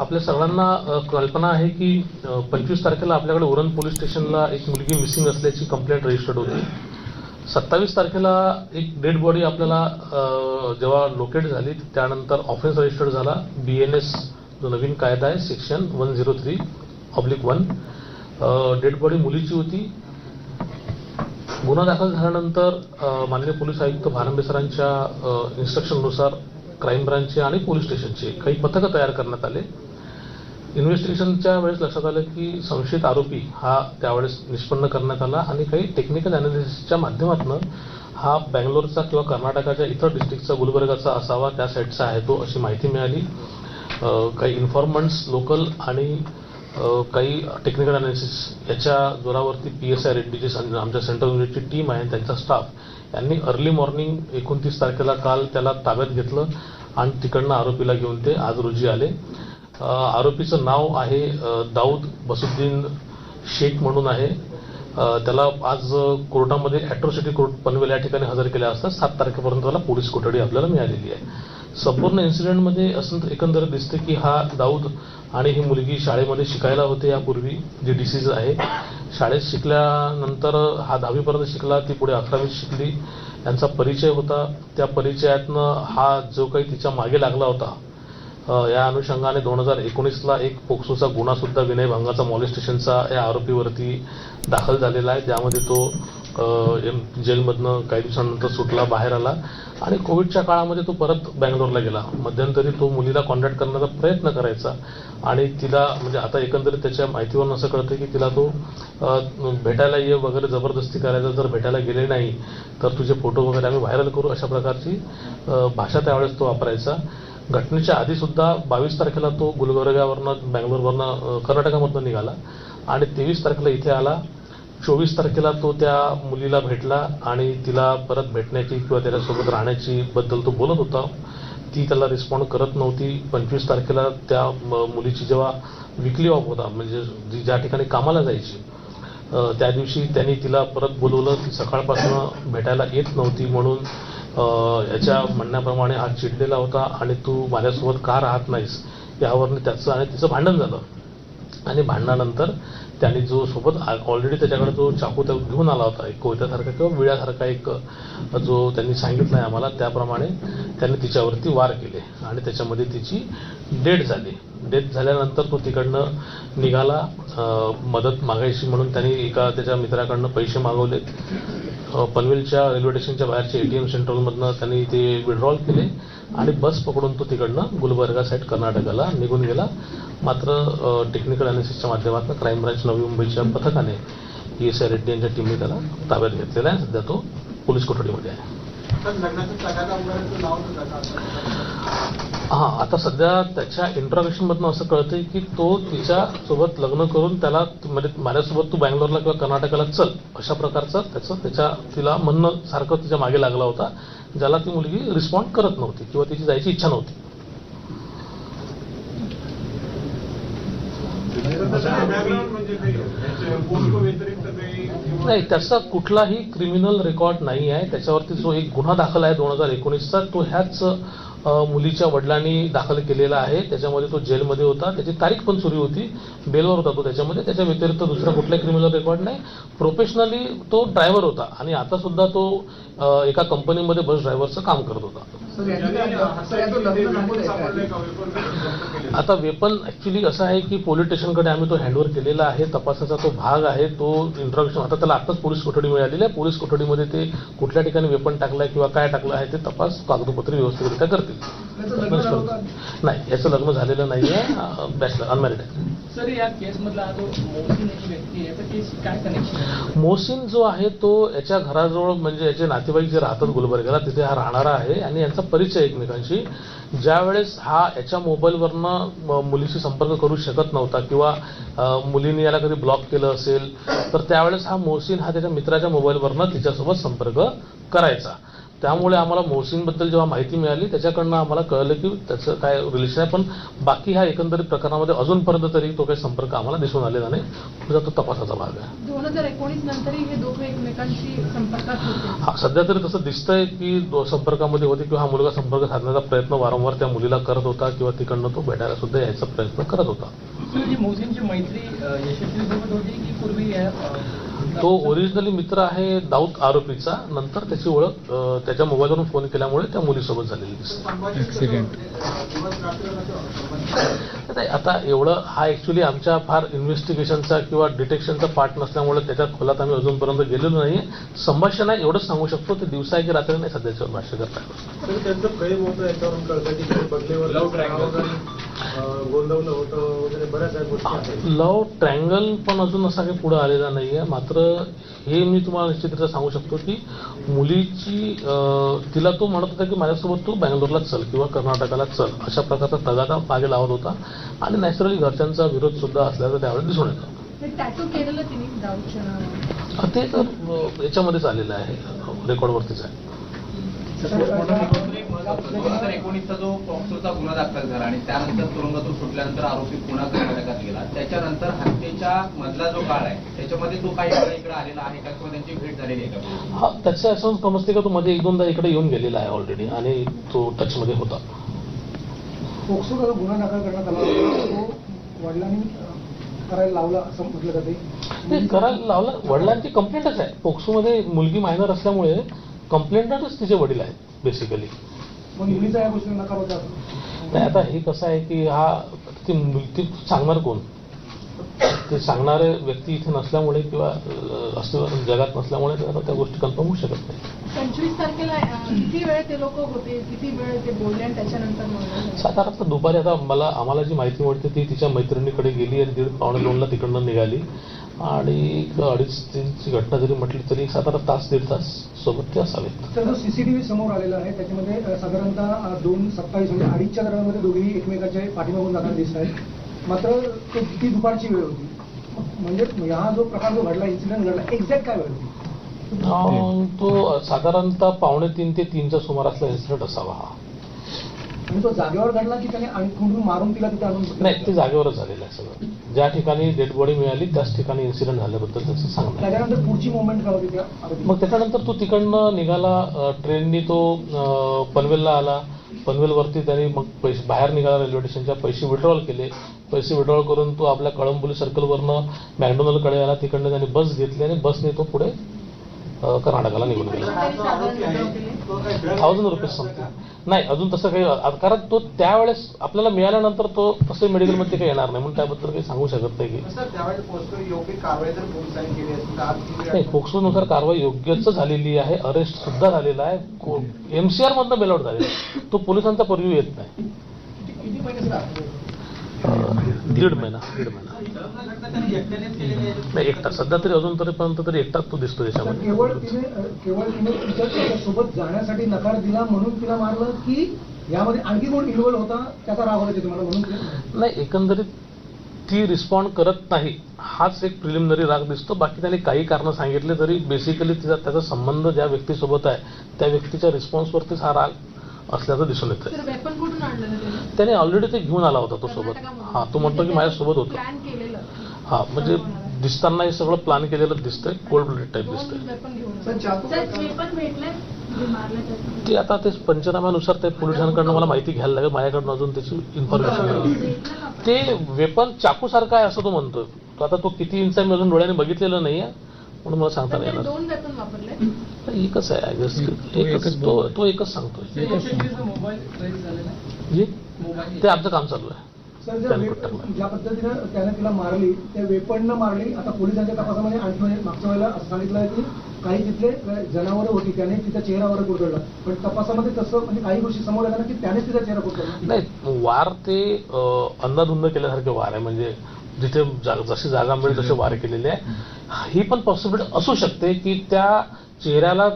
आपल्या सर्वांना कल्पना आहे की पंचवीस तारखेला आपल्याकडे उरण पोलीस स्टेशनला एक मुलगी मिसिंग असल्याची कंप्लेंट रजिस्टर्ड होती. सत्तावीस तारखेला एक डेड बॉडी आपल्याला जेव्हा लोकेट झाली त्यानंतर ऑफेन्स रजिस्टर्ड झाला. बी एन एस जो नवीन कायदा आहे section one zero three oblique one dead body मुलीची होती. गुन्हा दाखल झाल्यानंतर माननीय पोलीस आयुक्त भारंबे सरांच्या इन्स्ट्रक्शननुसार क्राईम ब्रांचचे आणि पोलीस स्टेशनचे काही पथकं तयार करण्यात आले. इन्व्हेस्टिगेशनच्या वेळेस लक्षात आलं की संशयित आरोपी हा त्यावेळेस निष्पन्न करण्यात आला आणि काही टेक्निकल अनालिसिसच्या माध्यमातून हा बँगलोरचा किंवा कर्नाटकाच्या इतर डिस्ट्रिक्टचा गुलबर्गाचा असावा त्या साईडचा आहे तो अशी माहिती मिळाली. काही इन्फॉर्मंट्स लोकल आणि काही टेक्निकल अनालिसिस याच्या जोरावरती P S I Reddy ji सं- आमच्या सेंट्रल युनिटची टीम आहे त्यांचा स्टाफ यांनी अर्ली मॉर्निंग एकोणतीस तारखेला काल त्याला ताब्यात घेतलं आणि तिकडनं आरोपीला घेऊन ते आज रोजी आले. आरोपीचं नाव आहे दाऊद बसुद्दीन शेख म्हणून आहे. त्याला आज कोर्टामध्ये अॅट्रॉसिटी कोर्ट पनवेल या ठिकाणी हजर केल्या असता सात तारखेपर्यंत त्याला पोलीस कोठडी आपल्याला मिळालेली आहे. संपूर्ण इन्सिडेंटमध्ये असं एकंदर दिसते की हा दाऊद आणि ही मुलगी शाळेमध्ये शिकायला होते यापूर्वी जी डिसीज आहे. शाळेत शिकल्यानंतर हा दहावीपर्यंत शिकला ती पुढे अकरावीत शिकली. यांचा परिचय होता. त्या परिचयातनं हा जो काही तिच्यामागे लागला होता या अनुषंगाने दोन हजार एकोणीसला एक पोक्सोचा गुन्हा सुद्धा विनयभंगाचा मॉलिस्टेशनचा या आरोपीवरती दाखल झालेला आहे. त्यामध्ये तो एम- जेलमधनं काही दिवसानंतर सुटला बाहेर आला आणि कोविडच्या काळामध्ये तो परत बँगलोरला गेला. मध्यंतरी तो मुलीला कॉन्टॅक्ट करण्याचा प्रयत्न करायचा आणि तिला म्हणजे आता एकंदरीत त्याच्या माहितीवरून असं कळतं की तिला तो भेटायला ये वगैरे जबरदस्ती करायचा जर भेटायला गेले नाही तर तुझे फोटो वगैरे आम्ही व्हायरल करू अशा प्रकारची भाषा त्यावेळेस तो वापरायचा. घटनेच्या आधी सुद्धा बावीस तारखेला तो गुलबर्गावरनं बँगलोरवरनं कर्नाटकामधनं निघाला आणि तेवीस तारखेला इथे आला. चोवीस तारखेला तो त्या मुलीला भेटला आणि तिला परत भेटण्याची किंवा त्याच्यासोबत राहण्याची बद्दल तो बोलत होता. ती त्याला रिस्पॉन्ड करत नव्हती. पंचवीस तारखेला त्या म- मुलीची जेव्हा विकली ऑफ होता म्हणजे जी ज्या ठिकाणी कामाला जायची त्या दिवशी त्यांनी तिला परत बोलवलं. ती सकाळपासून भेटायला येत नव्हती म्हणून याच्या म्हणण्याप्रमाणे हा चिडलेला होता आणि तू माझ्यासोबत का राहत नाहीस यावरनं त्याचं आणि तिचं भांडण झालं. आणि भांडणानंतर त्याने जो सोबत ऑलरेडी त्याच्याकडे जो चाकू त्या घेऊन आला होता एक कोयत्यासारखा किंवा विळ्यासारखा एक जो त्यांनी सांगितलं आहे आम्हाला त्याप्रमाणे त्याने तिच्यावरती वार केले आणि त्याच्यामध्ये तिची डेथ झाली. डेथ झाल्यानंतर तो तिकडनं निघाला मदत मागायची म्हणून त्यांनी एका त्याच्या मित्राकडनं पैसे मागवले पनवेलच्या रेल्वे स्टेशनच्या बाहेरच्या एटीएम सेंट्रलमधनं त्यांनी ते विड्रॉल केले आणि बस पकडून तो तिकडनं गुलबर्गा साईड कर्नाटकाला निघून गेला. मात्र टेक्निकल अनालिसिसच्या माध्यमातून क्राईम ब्रांच नवी मुंबईच्या पथकाने पी एस आय रेड्डी यांच्या टीमने त्याला ताब्यात घेतलेला आहे. सध्या तो पोलीस कोठडीमध्ये आहे. हा आता सध्या त्याच्या इंट्रोगेशन मधनं असं कळतंय की तो तिच्या सोबत लग्न करून त्याला म्हणजे माझ्यासोबत तू बँगलोरला किंवा कर्नाटकाला चल अशा प्रकारचं त्याचं त्याच्या तिला म्हणणं सारखं तिच्यामागे लागला होता ज्याला ती मुलगी रिस्पॉन्ड करत नव्हती किंवा तिची जायची इच्छा नव्हती. म्हणजे नाही त्याचा कुठलाही क्रिमिनल रेकॉर्ड नाही आहे त्याच्यावरती जो एक गुन्हा दाखल आहे दोन हजार एकोणीसचा तो ह्याच मुलीच्या वडिलांनी दाखल केलेला आहे. त्याच्यामध्ये तो जेलमध्ये होता. त्याची तारीख पण सुरू होती. बेलवर होता तो त्याच्यामध्ये. त्याच्या व्यतिरिक्त दुसरा कुठलाही क्रिमिनल रेकॉर्ड नाही. प्रोफेशनली तो ड्रायव्हर होता आणि आता सुद्धा तो एका कंपनीमध्ये बस ड्रायव्हरचं काम करत होता. वेपन आता वेपन ऍक्च्युली असं आहे की पोलीस स्टेशनकडे आम्ही तो हँडओव्हर केलेला आहे. तपासाचा तो भाग आहे. तो इंट्रोडक्शन आता त्याला आताच पोलीस कोठडी मिळालेली आहे. पोलीस कोठडीमध्ये ते कुठल्या ठिकाणी वेपन टाकलाय किंवा काय टाकलं आहे ते तपास कागदोपत्र व्यवस्थितरित्या करते नाही याचं लग्न झालेलं नाही आहे. बॅचलर अनमॅरिड आहे मोहसिन एक व्यक्ती आहे याचं केस काय कनेक्शन आहे? मोहसिन जो आहे तो याच्या घराजवळ म्हणजे याचे नातेवाईक जे राहतात गुलबर्ग्याला तिथे हा राहणारा आहे आणि यांचा परिचय एकमेकांशी. ज्या वेळेस हा याच्या मोबाईलवरनं मुलीशी संपर्क करू शकत नव्हता किंवा मुलीने याला कधी ब्लॉक केलं असेल तर त्यावेळेस हा मोहसिन हा त्याच्या मित्राच्या मोबाईलवरनं तिच्यासोबत संपर्क करायचा. त्यामुळे आम्हाला मोहसिनबद्दल जेव्हा माहिती मिळाली त्याच्याकडनं आम्हाला कळलं की त्याचं काय रिलेशन आहे. पण बाकी ह्या एकंदरीत प्रकरणामध्ये अजूनपर्यंत तरी तो काही संपर्क आम्हाला दिसून आलेला नाही. तो तपासाचा भाग आहे. दोन हजार एकोणीस नंतरही हे दोघे एकमेकांशी संपर्कात हा सध्या तरी तसं दिसतंय की दो- संपर्कामध्ये होते किंवा हा मुलगा संपर्क साधण्याचा प्रयत्न वारंवार त्या मुलीला करत होता किंवा तिकडनं तो भेटायला सुद्धा यायचा प्रयत्न करत होता. मोहसिनची मैत्री यशस्वी होती की पूर्वी तो ओरिजिनली मित्र आहे दाऊद आरोपीचा. नंतर त्याची ओळख त्याच्या मोबाईलवरून फोन केल्यामुळे त्या मुलीसोबत झालेली दिसते. ऍक्सिडेंट आता एवढं हा ऍक्च्युली आमच्या फार इन्व्हेस्टिगेशनचा किंवा डिटेक्शनचा पार्ट नसल्यामुळे त्याच्या खोलात आम्ही अजूनपर्यंत गेलेलो नाही. संभाषण आहे एवढंच सांगू शकतो ते दिवसा आहे की रात्री नाही सध्याच्यावर भाष्य करता गोंदवलं होतं वगैरे बऱ्याच काही गोष्टी आहेत. लव ट्रँगल पण अजून असा काही पुढे आलेला नाही आहे मात्र हे मी तुम्हाला निश्चितरित्या सांगू शकतो की मुलीची तिला तो म्हणत होता की माझ्यासोबत तू बँगलोरला चल किंवा कर्नाटकाला चल अशा प्रकारचा तगादा मागे लावत होता. आणि नॅचरली घरच्यांचा विरोध सुद्धा असल्याचं त्यावेळेस दिसून येतं. ते तर याच्यामध्येच आलेलं आहे. रेकॉर्डवरतीच आहे. दोन हजार एकोणीसचा जो पॉक्सोचा गुन्हा दाखल झाला आणि त्यानंतर तुरुंगातून सुटल्यानंतर आरोपी पुन्हा कर्नाटकात गेला. त्याच्यानंतर हत्येच्या मधला जो काळ आहे त्याच्यामध्ये तो काही वेळा इकडे आलेला आहे का किंवा त्यांची भेट झालेली आहे का? हा त्याचं असं समजते का तो मध्ये एक दोनदा इकडे येऊन गेलेला आहे ऑलरेडी आणि तो टचमध्ये होता. पोक्सोचा जो गुन्हा दाखल करण्यात आला तो वडिलांनी करायला लावला असं म्हटलं जाते. करायला लावला वडिलांची कंप्लेंटच आहे. पोक्सोमध्ये मुलगी मायनर असल्यामुळे कंप्लेंटच तिचे वडील आहेत बेसिकली नाही आता हे कसं आहे की हा ती ती सांगणार कोण? ते सांगणारे व्यक्ती इथे नसल्यामुळे किंवा अं, असं जगात नसल्यामुळे ते आता त्या गोष्टी कन्फर्म होऊ शकत नाही. पंचवीस तारखेला अं, किती वेळ ते लोक होते? किती वेळ ते बोलले आणि त्याच्यानंतर मग झालं? साधारणतः दुपारी आता मला आम्हाला जी माहिती मिळते ती तिच्या मैत्रिणीकडे गेली आणि दीड पावणे दोनला तिकडनं निघाली. आणि एक अडीच तीनची घटना जरी म्हटली तरी साधारण तास दीड तास सोबत ते असावेत. तर सीसीटीव्ही समोर आलेला आहे त्याच्यामध्ये साधारणतः दोन सत्तावीस म्हणजे अडीचच्या दरम्यानमध्ये दोघेही एकमेकाच्या पाठीमागून जाताना दिसत आहेत. मात्र तो दुपारची वेळ होती. म्हणजे हा जो प्रकार जो घडला इन्सिडेंट घडला एक्झॅक्ट काय वेळ होती? तो साधारणतः पावणे तीन ते तीनच्या सुमारासला इन्सिडेंट असावा हा. तो जागेवर घडला की त्याने आणि कुठून मारून तिला तिथे आणून नाही ते जागेवरच झालेलं आहे सगळं ज्या ठिकाणी डेड बॉडी मिळाली त्याच ठिकाणी इन्सिडेंट झाल्याबद्दल त्याचं सांगणं. त्याच्यानंतर पुढची मुवमेंट काय होती? मग त्याच्यानंतर तो तिकडनं निघाला ट्रेननी तो पनवेलला आला पनवेलवरती त्यांनी मग पैसे बाहेर निघाला रेल्वे स्टेशनच्या पैसे विड्रॉल केले पैसे विड्रॉल करून तो आपल्या कळंबोली सर्कलवरनं मॅकडोनलकडे आला तिकडनं त्यांनी बस घेतली आणि बसने तो पुढे कर्नाटकाला निघून गेला? थाउजंड रुपीज समथिंग नाही अजून तसं काही कारण तो त्यावेळेस आपल्याला मिळाल्यानंतर तो तसे मेडिकलमध्ये काही येणार नाही. म्हणून त्याबद्दल काही सांगू शकत नाही की. नाही पोक्सोनुसार कारवाई योग्यच झालेली आहे. अरेस्ट सुद्धा झालेला आहे. एमसीआर मधनं बेलआउट झालेला आहे. तो पोलिसांचा पर्व्यू येत नाही. दीड महिना दीड महिना. नाही एकटा. सध्या तरी अजून तरीपर्यंत तरी एकटाच तो दिसतो तर त्याच्यामध्ये केवळ तिने केवळ तिने तिच्या त्याच्यासोबत जाण्यासाठी नकार दिला म्हणून तिला मारलं की यामध्ये आणखी कोण इन्व्हॉल्व होता? त्याचा राग होता तुम्हाला म्हणून नाही एकंदरीत ती रिस्पॉन्ड करत नाही. हाच एक प्रिलिमिनरी राग दिसतो. बाकी त्याने काही कारणं सांगितले तरी बेसिकली तिचा त्याचा संबंध ज्या व्यक्तीसोबत आहे त्या व्यक्तीच्या रिस्पॉन्सवरतीच हा राग असल्याचं दिसून येतं त्याने? ऑलरेडी ते घेऊन आला होता तो सोबत. हा तो म्हणतो की माझ्यासोबत होतो. प्लॅन केलेलं. हा म्हणजे दिसताना हे सगळं प्लॅन केलेलं दिसतंय कोल्ड ब्लड टाईप दिसतंय. ते. आता ते पंचनाम्यानुसार ते पोलिसांकडनं मला माहिती घ्यायला लागेल माझ्याकडनं अजून त्याची इन्फॉर्मेशन ते वेपन चाकूसारखं आहे असं तो म्हणतो तो आता तो किती इंच आहे मी अजून डोळ्याने बघितलेलं नाही आहे म्हणून मला सांगता नाही येणार. एकच आहे आय गेस तो एकच एकच तो बोलतो. तो एकच सांगतोय. जे मोबाईल ते आमचं काम चालू आहे. सर ज्या त्याने पद्धतीनं तिला मारली त्या वेपणनं मारली आता पोलिसांच्या तपासामध्ये आणखी म्हणजे मागच्या वेळेला असं सांगितलं आहे की काही तिथले जनावरं होती त्याने तिचा चेहरावर कुरतडला पण तपासामध्ये तसं म्हणजे काही गोष्टी समोर आल्या की त्यानेच तिचा चेहरा नाही वार ते अं, अंधाधुंद केल्यासारखे वार आहे. म्हणजे जिथे जशी जागा मिळेल तसे वार केलेले आहे. ही पण पॉसिबिलिटी असू शकते की त्या चेहऱ्याला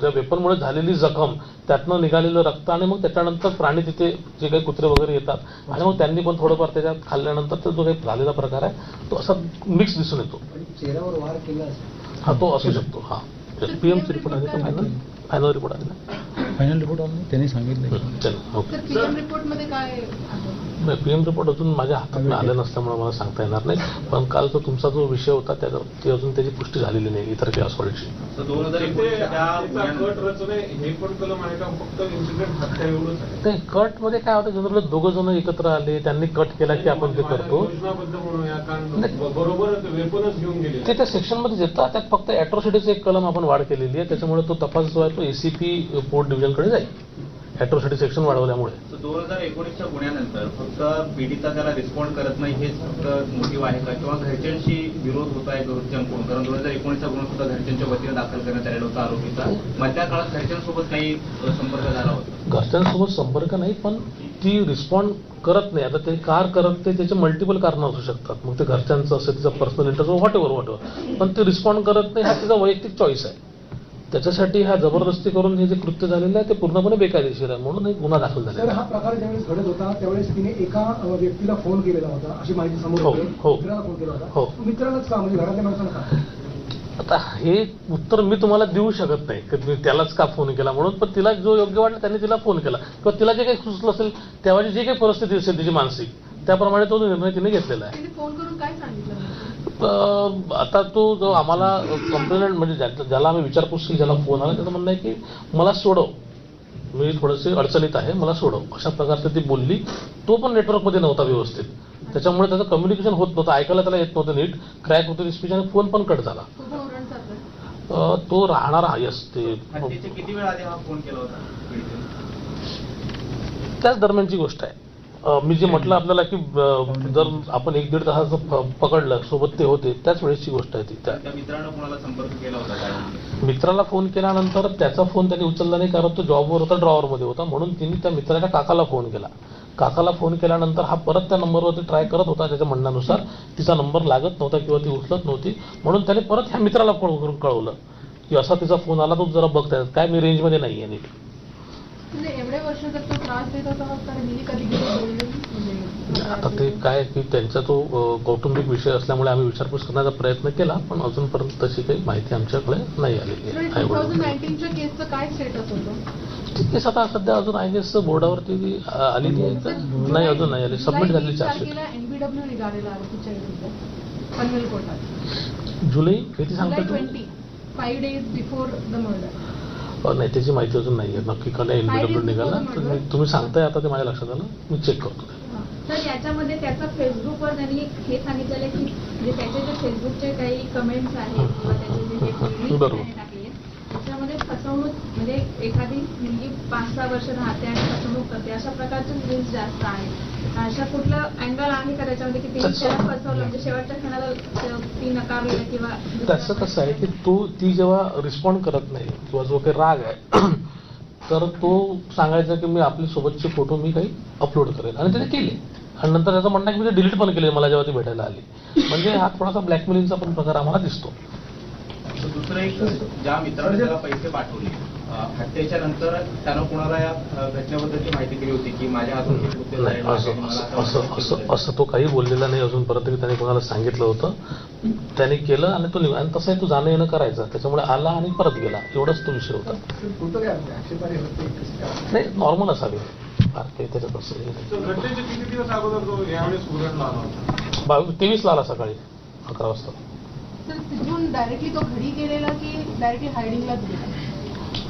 त्या वेपनमुळे झालेली जखम त्यातनं निघालेलं रक्त आणि मग त्याच्यानंतर प्राणी तिथे जे काही कुत्रे वगैरे येतात. आणि मग त्यांनी पण थोडंफार त्याच्यात खाल्ल्यानंतर तो जो काही झालेला प्रकार आहे तो असा मिक्स दिसून येतो. चेहऱ्यावर वार केला असेल. हा तो असू शकतो. हा. पीएमसी रिपोर्ट आले का फायनल फायनल रिपोर्ट आलेला फायनल रिपोर्ट आला नाही त्यांनी सांगितलं. चल ओके. काय आहे? नाही पी एम रिपोर्ट अजून माझ्या हातात आलं नसल्यामुळे मला सांगता येणार नाही. पण काल तो तुमचा जो विषय होता त्या ती अजून त्याची पुष्टी झालेली नाही इतर त्या हत्येचा कट गुन्ह्यानंतर- रचने हे पण कलम आहे का फक्त इन्सिडेंट हत्या एवढंच आहे. ते कटमध्ये काय होतं जनरल दोघं जण एकत्र आले त्यांनी कट केला की आपण ते करतो. नाही. ते त्या सेक्शनमध्ये येतात त्यात फक्त अॅट्रॉसिटीचं एक कलम आपण वाढ केलेली आहे त्याच्यामुळे तो तपास जो आहे तो एसीपी पोर्ट डिव्हिजनकडे जाईल. अॅट्रॉसिटी सेक्शन वाढवल्यामुळे. दोन हजार एकोणीसच्या गुन्ह्यानंतर फक्त पीडिता त्याला रिस्पॉन्ड करत नाही हेच फक्त मोटिव्ह आहे का? किंवा घरच्यांशी विरोध होत आहे घरच्यांकडून कारण दोन हजार एकोणीसचा गुन्हा सुद्धा घरच्यांच्या वतीने दाखल करण्यात आलेला होता आरोपीचा. मधल्या काळात घरच्यांसोबत काही संपर्क झाला होता? घरच्यांसोबत संपर्क नाही पण ती रिस्पॉन्ड करत नाही. आता ते कार करत ते त्याचे मल्टिपल कारण असू शकतात. मग ते घरच्यांचं असेल तिचा personal interest whatever whatever पण ते रिस्पॉन्ड करत नाही हा तिचा वैयक्तिक चॉईस आहे. त्याच्यासाठी हा जबरदस्ती करून हे जे कृत्य झालेलं आहे ते पूर्णपणे बेकायदेशीर आहे म्हणून एक गुन्हा दाखल सर झालेला हा प्रकार ज्यावेळेस घडत होता त्यावेळेस तिने एका व्यक्तीला फोन केलेला होता अशी माहिती समोर हो, येते. हो. मित्राला फोन केला हो. मित्रालाच का म्हणजे घरातल्या माणसाला का आता हे उत्तर मी तुम्हाला देऊ शकत नाही की तुम्ही त्यालाच का फोन केला म्हणून पण तिला जो योग्य वाटला त्यांनी तिला फोन केला किंवा तिला जे काही सुचलं असेल त्यावेळी जी काही परिस्थिती असेल तिची मानसिक त्याप्रमाणे तो निर्णय तिने घेतलेला आहे तिने फोन करून काय सांगितलं अं, आता तो जो आम्हाला कंप्लेंट म्हणजे ज्या- ज्याला आम्ही विचारपूस केली ज्याला फोन आला त्याचं म्हणणं आहे की मला सोडव. मी थोडेसे अडचणीत आहे मला सोडव. अशा प्रकारचं ती बोलली. तो पण नेटवर्कमध्ये नव्हता व्यवस्थित. त्याच्यामुळे त्याचं कम्युनिकेशन होत नव्हतं. ऐकायला त्याला येत नव्हतं नीट. क्रॅक होते स्पीच आणि फोन पण कट झाला. तो राहणार यस ते हत्येचे किती वेळ आधी फोन केला होता? पीडितेने? त्याच दरम्यानची गोष्ट आहे. मी जे म्हटलं आपल्याला की जर आपण एक दीड तासाचं प- पकडलं सोबत ते होते त्याच वेळेसची गोष्ट आहे ती. मित्राला फोन केल्यानंतर त्याचा फोन त्याने उचलला नाही कारण तो जॉबवर होता ड्रॉवरमध्ये होता. म्हणून तिने त्या मित्राच्या काकाला फोन केला. काकाला फोन केल्यानंतर हा परत त्या नंबरवरती ट्राय करत होता त्याच्या म्हणण्यानुसार. तिचा नंबर लागत नव्हता किंवा ती उचलत नव्हती. म्हणून त्याने परत ह्या मित्राला फोन करून कळवलं की असा तिचा फोन आला तो जरा बघताय काय मी रेंजमध्ये नाही आहे नीट. एवढे वर्ष जर तो त्रास देत होता तर हिने कधी गेली बोलली म्हणजे आता ते काय की त्यांचा तो कौटुंबिक विषय असल्यामुळे आम्ही विचारपूस करण्याचा प्रयत्न केला पण अजूनपर्यंत तशी काही माहिती आमच्याकडे नाही आलेली आहे. थाउजंड नाईन्टीनच्या केसचं काय स्टेटस होतं? ती केस आता सध्या अजून आय गेस बोर्डावरती आलेली आहे. का? नाही अजून नाही आली. सबमिट झालेली चार्जशीट जुलै किती सांगता five days before the murder नाही त्याची माहिती अजून नाही आहे नक्की कधी एन बी डब्ल्यू निघाला. तुम्ही तुम्ही सांगताय आता ते माझ्या लक्षात आलं. मी चेक करतो. तर याच्यामध्ये त्याचा फेसबुकवर त्यांनी हे सांगितलेलं की त्याचे जे फेसबुकचे काही कमेंट्स आहेत किंवा त्याचे जे बरोबर. रील्स त्याने टाकले त्याच्यामध्ये फसवणूक म्हणजे एखादी मुलगी पाच सहा वर्ष राहते आणि फसवणूक करते अशा प्रकारचे रील्स जास्त आहेत. अशा कुठलं अँगल आहे का त्याच्यामध्ये की तिने तसं- त्याला फसवलं? म्हणजे शेवटच्या क्षणाला ते- नकारलेलं किंवा त्याचं कसं आहे की तो ती जेव्हा रिस्पॉन्ड करत नाही किंवा जो काही राग आहे तर तो सांगायचा की मी आपल्या सोबतचे फोटो मी काही अपलोड करेल आणि त्याने केले. आणि नंतर त्याचं म्हणणं आहे की मी ते डिलीट पण केले मला जेव्हा ती भेटायला आली. म्हणजे हा थोडासा ब्लॅकमेलिंगचा पण प्रकार आम्हाला दिसतो. दुसरं एक ज्या मित्राने त्याला पैसे पाठवले हत्येच्या नंतर त्यानं कोणाला या घटनेबद्दलची माहिती दिली होती की माझ्या हातून हे असं तो काही बोललेला नाही अजूनपर्यंत की त्याने कोणाला सांगितलं होतं. त्याने केलं आणि तो निघ- आणि तसंही तो जाणं येणं करायचा. त्याच्यामुळे आला आणि परत गेला. एवढाच तो विषय होता? नाही नॉर्मल असावे. फार काही त्याच्यात असं हे नाही. तर घटनेचे किती दिवस अगोदर तो यावेळेस उघडला आला होता? बावीस तेवीसला आला सकाळी अकरा वाजता. डायरेक्टली तो घरी गेलेला की डायरेक्टली हायडिंगलाच गेला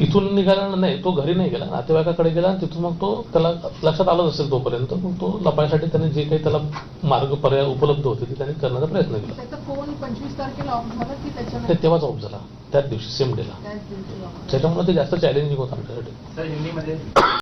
इथून निघाला नाही तो घरी नाही गेला. नातेवाईकाकडे गेला आणि तिथून मग तो त्याला लक्षात आलंच असेल तोपर्यंत. मग तो लपायसाठी त्याने जे काही त्याला मार्ग पर्याय उपलब्ध होते ते त्याने करण्याचा प्रयत्न केला. त्याचा फोन पंचवीस तारखेला ऑफ झाला की ते तेव्हाच ऑफ झाला. त्याच दिवशी सेम डेला. त्याच्यामुळे ते जास्त चॅलेंजिंग होतं आमच्यासाठी.